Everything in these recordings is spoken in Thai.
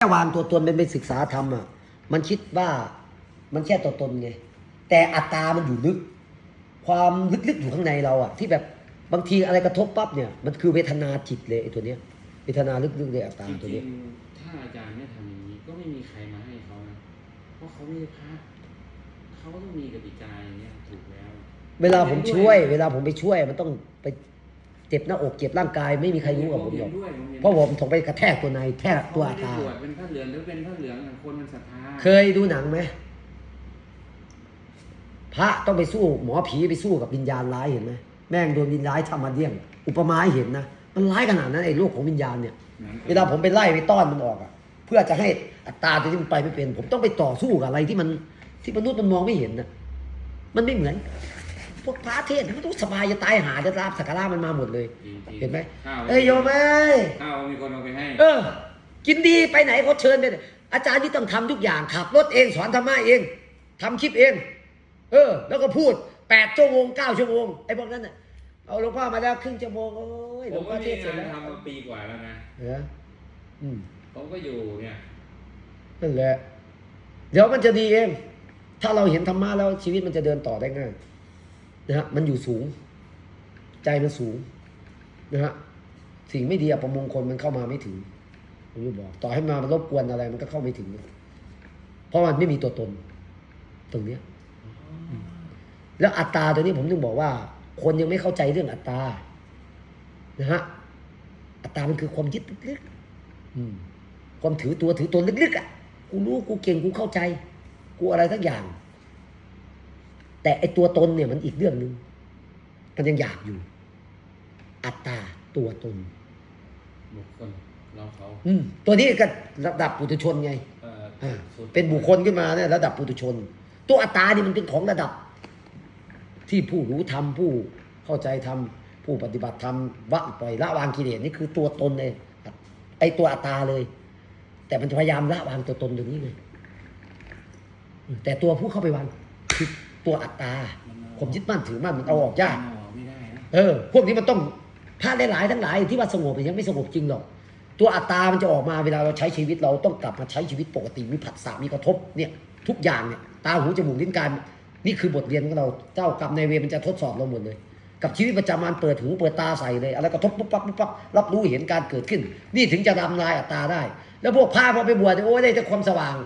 แค่วางตัวตนเป็นไปศึกษาธรรมอะมันคิดว่ามันแค่ตัวตนไงแต่อัตตามันอยู่ลึก ความลึกๆอยู่ข้างในเราอะ ที่แบบบางทีอะไรกระทบปั๊บเนี่ยมันคือเวทนาจิตเลยไอ้ตัวเนี้ยเวทนาลึกๆเลยอัตตาจตัวริเนี้งยๆถ้าอาจารย์ไม่ทำอย่างนี้ก็ไม่มีใครมาให้เขานะ เพราะเขาไม่ได้พระเขาก็ต้องมีกติกาอย่างเงี้ยถูกแล้ว เวลาผมช่วย เวลาผมไปช่วยมันต้องไป เจ็บหน้าอกเจ็บร่างกายไม่มีใครรู้กับผมหรอกเห็นด้วยผมเห็นเพราะผมถงไปกระแทกตัวในแทกตัวอัตเขาตาไม่ได้บวชเป็นพระเหลืองหรือเป็นพระเหลืองอะคนมันศรัทธาเคยดูหนังไหมพระต้องไปสู้หมอผีไปสู้กับวิญญาณร้ายเห็นไหมแม่งโดนวิญญาณร้ายทำมาเดี่ยง อุปมาให้เห็นนะมันร้ายขนาดนั้นไอ้โลกของวิญญาณเนี่ยหนังเวลาผมไปไล่ไปต้อนมันออกอะเพื่อจะให้อัตตราตัวที่มันไปไม่เป็น ผมต้องไปต่อสู้กับอะไรที่มันที่มนุษย์มันมองไม่เห็นนะมันไม่เหมือน พวกพระเทศน์มันต้องสบายจะตายหาจะลาบสักการะมันมาหมดเลยจริงๆเห็นไหมข้าวเอ้ยโยมเอ้ยข้าวมีคนเอาไปให้ เออ กินดีไปไหนเขาเชิญไปอาจารย์ที่ต้องทำทุกอย่างขับรถเองสอนธรรมะเองทำคลิปเอง เออ แล้วก็พูดแปดชั่วโมงเก้าชั่วโมงไอ้พวกนั้นน่ะเอาหลวงพ่อมาแล้วครึ่งชั่วโมงโอ้ยหผลวมงพ่ก็อเทมีศน์เสร็จงานแล้วทำมาปีกว่าแล้วนะเอออืมผมก็อยู่เนี่ยนั่นแหละ เดี๋ยวมันจะดีเอง ถ้าเราเห็นธรรมะแล้วชีวิตมันจะเดินต่อได้ง่าย นะฮะมันอยู่สูง ใจมันสูงนะฮะสิ่งไม่ดีอัปมงคลมันเข้ามาไม่ถึงผมจะบอก ต่อให้มามันรบกวนอะไร มันก็เข้าไม่ถึง เพราะมันไม่มีตัวตน ตรงเนี้ยแล้วอัตตาตัวนี้ผมถึงบอกว่า คนยังไม่เข้าใจเรื่องอัตตานะฮะอัตตามันคือความยึดลึกๆความถือตัวถือตนลึกๆอะกูรู้กูเก่งกูเข้าใจ กูอะไรทั้งอย่าง แต่ไอตัวตนเนี่ยมันอีกเรื่องหนึ่งมันยังอยากอยู่ อัตตาตัวตน บุคคลเราเขาอืมตัวนี้ก็ระดับปุถุชนไงเอ่ออ่าสุดเป็นบุคคลขึ้นมาเนี่ยระดับปุถุชน ตัวอัตตานี่มันเป็นของระดับ ที่ผู้รู้ธรรมผู้เข้าใจธรรมผู้ปฏิบัติธรรมวะปล่อยละวางกิเลสนี่คือตัวตนเลยไอตัวอัตตาเลย แต่มันจะพยายามละวางตัวตนตรงนี้ไงแต่ตัวผู้เข้าไปวางคือ ตัวอัตตา ผมยึดมั่นถือมั่นมันเอาออกยากเออไม่ได้นะเออ พวกนี้มันต้องพลาดหลายๆทั้งหลายที่ว่าสงบมันยังไม่สงบจริงหรอก ตัวอัตตา มันจะออกมาเวลาเราใช้ชีวิตเราต้องกลับมาใช้ชีวิตปกติมีผัสสะมีกระทบเนี่ยทุกอย่างเนี่ยตาหูจมูกลิ้นกายนี่คือบทเรียนของเราเจ้ากรรมในายเวรมันจะทดสอบเราหมดเลย กับชีวิตประจำวันเปิดหูเปิดตาใส่เลยอะไรกระทบปุ๊บปั๊บปุ๊บปั๊บรับรู้เห็นการเกิดขึ้น นี่ถึงจะทำลายอัตตาได้ แล้วพวกพระพอไปบวชเนี่ยโอ้ยได้แต่ความสว่าง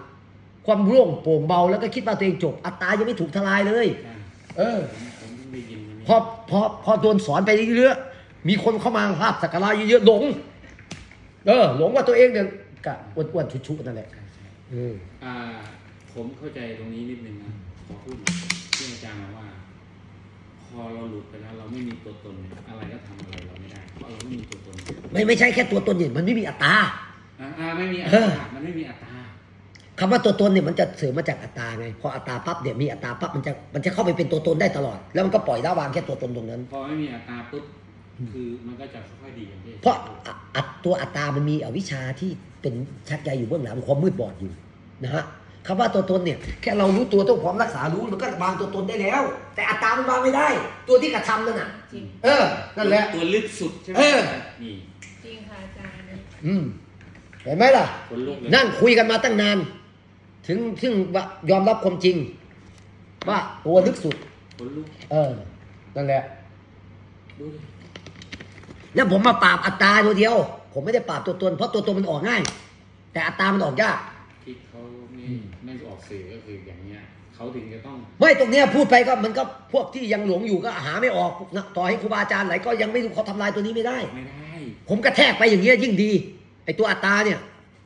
ความโล่งโปร่งเบาแล้วก็คิดว่าตัวเองจบ อัตตายังไม่ถูกทลายเลยใช่เออผมผมเพิ่งได้ยินวันนี้พอพอพอโดนสอนไปเรื่อยๆมีคนเข้ามาภาพสักการะเยอะๆหลง เออ หลงว่าตัวเองเนี่ยกะอ้วนๆชุๆนั่นแหละใช่ใช่เอออ่า ผมเข้าใจตรงนี้นิดนึงนะขอพูดที่อาจารย์มาว่า พอเราหลุดไปแล้วเราไม่มีตัวตนเนี่ยอะไรก็ทำอะไรเราไม่ได้เพราะเราไม่มีตัวตนไม่ไม่ใช่แค่ตัวตนเนี่ยมันไม่มีอัตตาอ่าอ่าไม่มีอัตเออตามันไม่มีอัตตา คำว่าตัวตนเนี่ยมันจะเสริมมาจากอัตตาไงพออัตตาปั๊บเนี่ยมีอัตตาปั๊บมันจะมันจะเข้าไปเป็นตัวตนได้ตลอด แล้วมันก็ปล่อยละวางแค่ตัวตนตรงนั้น พอไม่มีอัตตาปุ๊บคือมันก็จะค่อยๆดีอย่างที่เพราะอะอัตตัวอัตตามันมีอวิชชาที่เป็นชักใยอยู่เบื้องหลังความมืดบอดอยู่นะฮะคำว่าตัวตนเนี่ยแค่เรารู้ตัวต้องพร้อมรักษารู้มันก็วางตัวตนได้แล้ว แต่อัตตามันวางไม่ได้ ตัวที่กระทำนั่นน่ะจริงเออนั่นแหละตัวลึกสุดใช่ไหมเออนี่จริงค่ะอาจารย์อืมเห็นไหมล่ะคนลุกเลยนั่งคุยกันมาตั้งนาน ถึงถึงว่ายอมรับความจริง ว่าตัวลึกสุด คนลุกเออ นั่นแหละ ดูดิแล้วผมมาปราบอัตตาตัวเดียว ผมไม่ได้ปราบตัวตนเพราะตัวตนมันออกง่าย แต่อัตตามันออกยาก ที่เขาไม่ไม่ออกสื่อก็คืออย่างเนี้ยเขาถึงจะต้องไม่ตรงเนี้ยพูดไปก็มันก็พวกที่ยังหลงอยู่ก็หาไม่ออกนะต่อให้ครูบาอาจารย์ไหนก็ยังไม่รู้เขาทำลายตัวนี้ไม่ได้ ไม่ได้ ผมกระแทกไปอย่างเงี้ยยิ่งดีไอตัวอัตตาเนี่ย